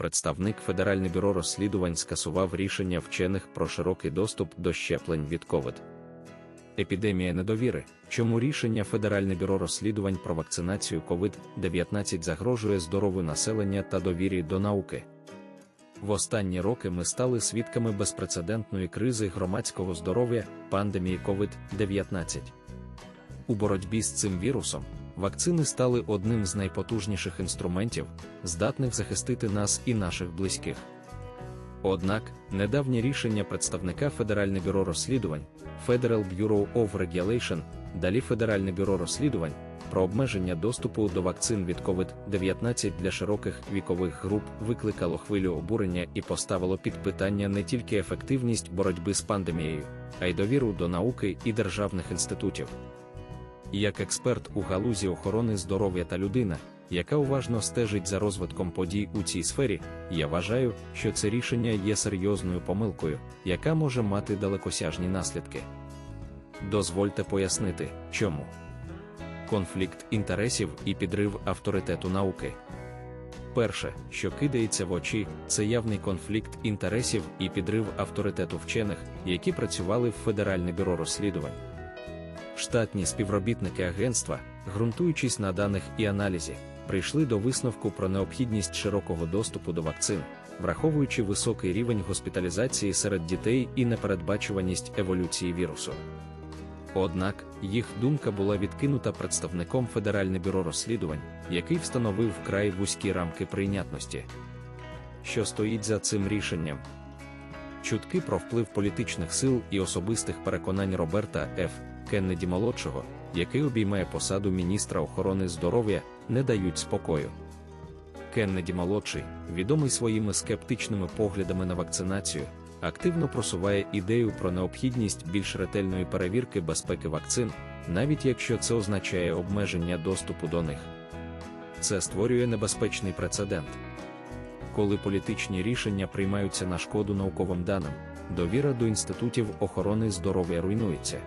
представник Федеральне бюро розслідувань скасував рішення вчених про широкий доступ до щеплень від COVID. Епідемія недовіри, чому рішення Федеральне бюро розслідувань про вакцинацію COVID-19 загрожує здоров'ю населення та довірі до науки. В останні роки ми стали свідками безпрецедентної кризи громадського здоров'я пандемії COVID-19. У боротьбі з цим вірусом вакцини стали одним з найпотужніших інструментів, здатних захистити нас і наших близьких. Однак, недавнє рішення представника Федеральне бюро розслідувань Federal Bureau of Regulation, далі Федеральне бюро розслідувань про обмеження доступу до вакцин від COVID-19 для широких вікових груп викликало хвилю обурення і поставило під питання не тільки ефективність боротьби з пандемією, а й довіру до науки і державних інститутів. Як експерт у галузі охорони здоров'я та людина, яка уважно стежить за розвитком подій у цій сфері, я вважаю, що це рішення є серйозною помилкою, яка може мати далекосяжні наслідки. Дозвольте пояснити, чому конфлікт інтересів і підрив авторитету науки. Перше, що кидається в очі, це явний конфлікт інтересів і підрив авторитету вчених, які працювали в Федеральне бюро розслідувань. Штатні співробітники агентства, ґрунтуючись на даних і аналізі, прийшли до висновку про необхідність широкого доступу до вакцин, враховуючи високий рівень госпіталізації серед дітей і непередбачуваність еволюції вірусу. Однак їх думка була відкинута представником Федеральне бюро розслідувань, який встановив вкрай вузькі рамки прийнятності. Що стоїть за цим рішенням? Чутки про вплив політичних сил і особистих переконань Роберта Ф. Кеннеді молодшого, який обіймає посаду міністра охорони здоров'я, не дають спокою. Кеннеді молодший, відомий своїми скептичними поглядами на вакцинацію, активно просуває ідею про необхідність більш ретельної перевірки безпеки вакцин, навіть якщо це означає обмеження доступу до них. Це створює небезпечний прецедент. Коли політичні рішення приймаються на шкоду науковим даним, довіра до інститутів охорони здоров'я руйнується.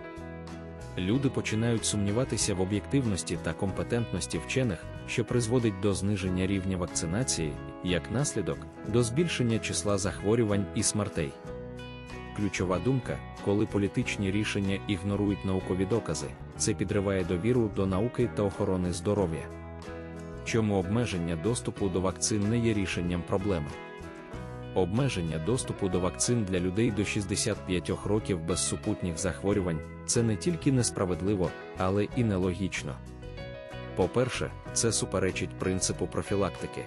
Люди починають сумніватися в об'єктивності та компетентності вчених, що призводить до зниження рівня вакцинації, як наслідок, до збільшення числа захворювань і смертей. Ключова думка, коли політичні рішення ігнорують наукові докази, це підриває довіру до науки та охорони здоров'я. Чому обмеження доступу до вакцин не є рішенням проблеми? Обмеження доступу до вакцин для людей до 65 років без супутніх захворювань це не тільки несправедливо, але і нелогічно. По-перше, це суперечить принципу профілактики.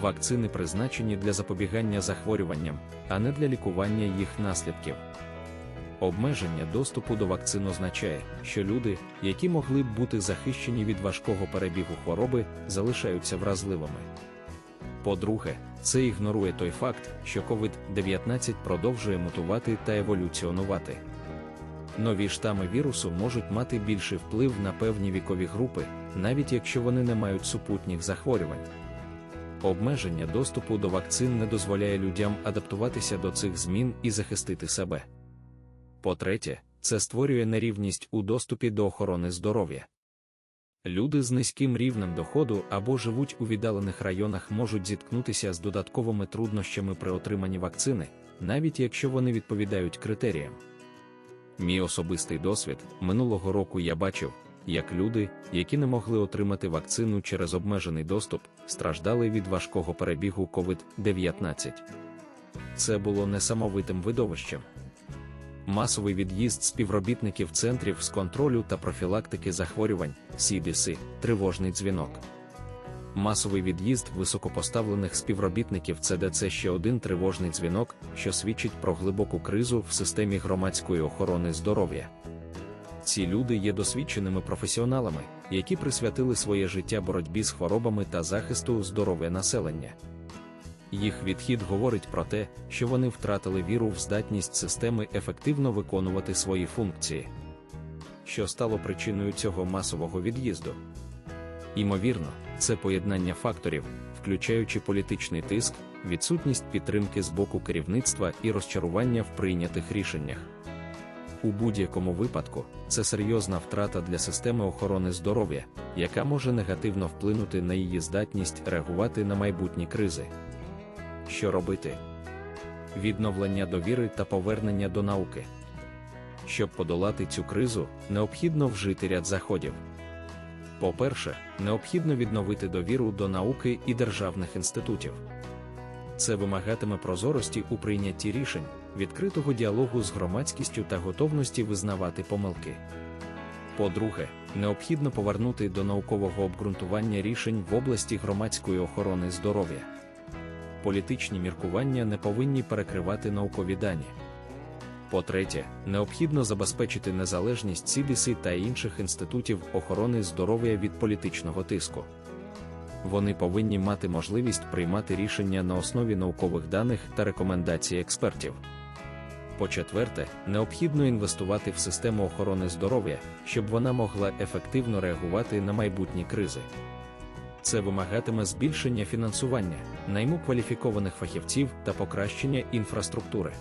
Вакцини призначені для запобігання захворюванням, а не для лікування їх наслідків. Обмеження доступу до вакцин означає, що люди, які могли б бути захищені від важкого перебігу хвороби, залишаються вразливими. По-друге, це ігнорує той факт, що COVID-19 продовжує мутувати та еволюціонувати. Нові штами вірусу можуть мати більший вплив на певні вікові групи, навіть якщо вони не мають супутніх захворювань. Обмеження доступу до вакцин не дозволяє людям адаптуватися до цих змін і захистити себе. По-третє, це створює нерівність у доступі до охорони здоров'я. Люди з низьким рівнем доходу або живуть у віддалених районах можуть зіткнутися з додатковими труднощами при отриманні вакцини, навіть якщо вони відповідають критеріям. Мій особистий досвід минулого року я бачив, як люди, які не могли отримати вакцину через обмежений доступ, страждали від важкого перебігу COVID-19. Це було несамовитим видовищем. Масовий від'їзд співробітників центрів з контролю та профілактики захворювань CDC, тривожний дзвінок. Масовий від'їзд високопоставлених співробітників ЦДЦ ще один тривожний дзвінок, що свідчить про глибоку кризу в системі громадської охорони здоров'я. Ці люди є досвідченими професіоналами, які присвятили своє життя боротьбі з хворобами та захисту здоров'я населення. Їх відхід говорить про те, що вони втратили віру в здатність системи ефективно виконувати свої функції. Що стало причиною цього масового від'їзду? Імовірно, це поєднання факторів, включаючи політичний тиск, відсутність підтримки з боку керівництва і розчарування в прийнятих рішеннях. У будь-якому випадку це серйозна втрата для системи охорони здоров'я, яка може негативно вплинути на її здатність реагувати на майбутні кризи. Що робити. Відновлення довіри та повернення до науки. Щоб подолати цю кризу, необхідно вжити ряд заходів. По-перше, необхідно відновити довіру до науки і державних інститутів. Це вимагатиме прозорості у прийнятті рішень, відкритого діалогу з громадськістю та готовності визнавати помилки. По-друге, необхідно повернути до наукового обґрунтування рішень в області громадської охорони здоров'я. Політичні міркування не повинні перекривати наукові дані. По-третє, необхідно забезпечити незалежність CDC та інших інститутів охорони здоров'я від політичного тиску. Вони повинні мати можливість приймати рішення на основі наукових даних та рекомендацій експертів. По-четверте, необхідно інвестувати в систему охорони здоров'я, щоб вона могла ефективно реагувати на майбутні кризи. Це вимагатиме збільшення фінансування, найму кваліфікованих фахівців та покращення інфраструктури.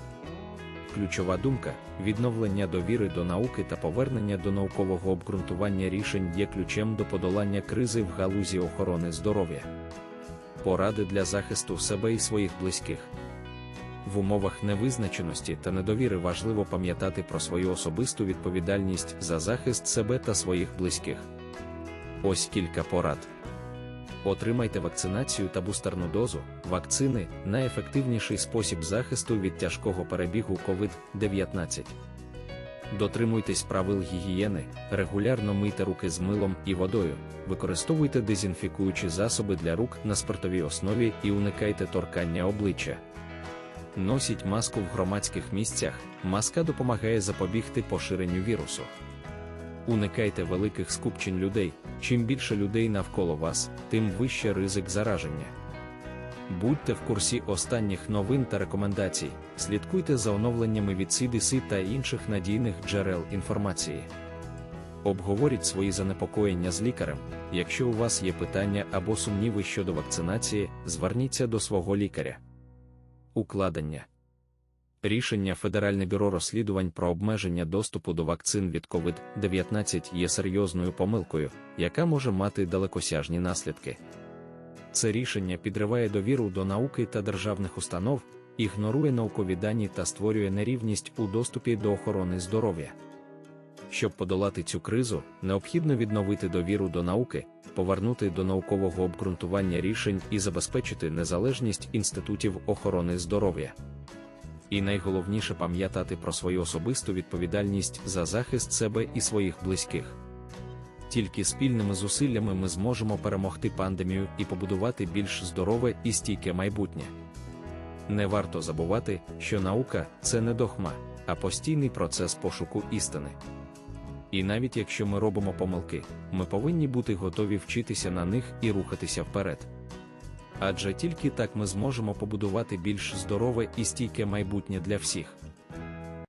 Ключова думка відновлення довіри до науки та повернення до наукового обґрунтування рішень є ключем до подолання кризи в галузі охорони здоров'я. Поради для захисту себе і своїх близьких. В умовах невизначеності та недовіри важливо пам'ятати про свою особисту відповідальність за захист себе та своїх близьких. Ось кілька порад. Отримайте вакцинацію та бустерну дозу. Вакцини найефективніший спосіб захисту від тяжкого перебігу COVID-19. Дотримуйтесь правил гігієни, регулярно мийте руки з милом і водою, використовуйте дезінфікуючі засоби для рук на спиртовій основі і уникайте торкання обличчя. Носіть маску в громадських місцях, маска допомагає запобігти поширенню вірусу. Уникайте великих скупчень людей. Чим більше людей навколо вас, тим вище ризик зараження. Будьте в курсі останніх новин та рекомендацій, слідкуйте за оновленнями від CDC та інших надійних джерел інформації. Обговоріть свої занепокоєння з лікарем. Якщо у вас є питання або сумніви щодо вакцинації, зверніться до свого лікаря. Укладення Рішення Федеральне бюро розслідувань про обмеження доступу до вакцин від COVID-19 є серйозною помилкою, яка може мати далекосяжні наслідки. Це рішення підриває довіру до науки та державних установ, ігнорує наукові дані та створює нерівність у доступі до охорони здоров'я. Щоб подолати цю кризу, необхідно відновити довіру до науки, повернути до наукового обґрунтування рішень і забезпечити незалежність інститутів охорони здоров'я. І найголовніше пам'ятати про свою особисту відповідальність за захист себе і своїх близьких. Тільки спільними зусиллями ми зможемо перемогти пандемію і побудувати більш здорове і стійке майбутнє. Не варто забувати, що наука це не догма, а постійний процес пошуку істини. І навіть якщо ми робимо помилки, ми повинні бути готові вчитися на них і рухатися вперед. Адже тільки так ми зможемо побудувати більш здорове і стійке майбутнє для всіх.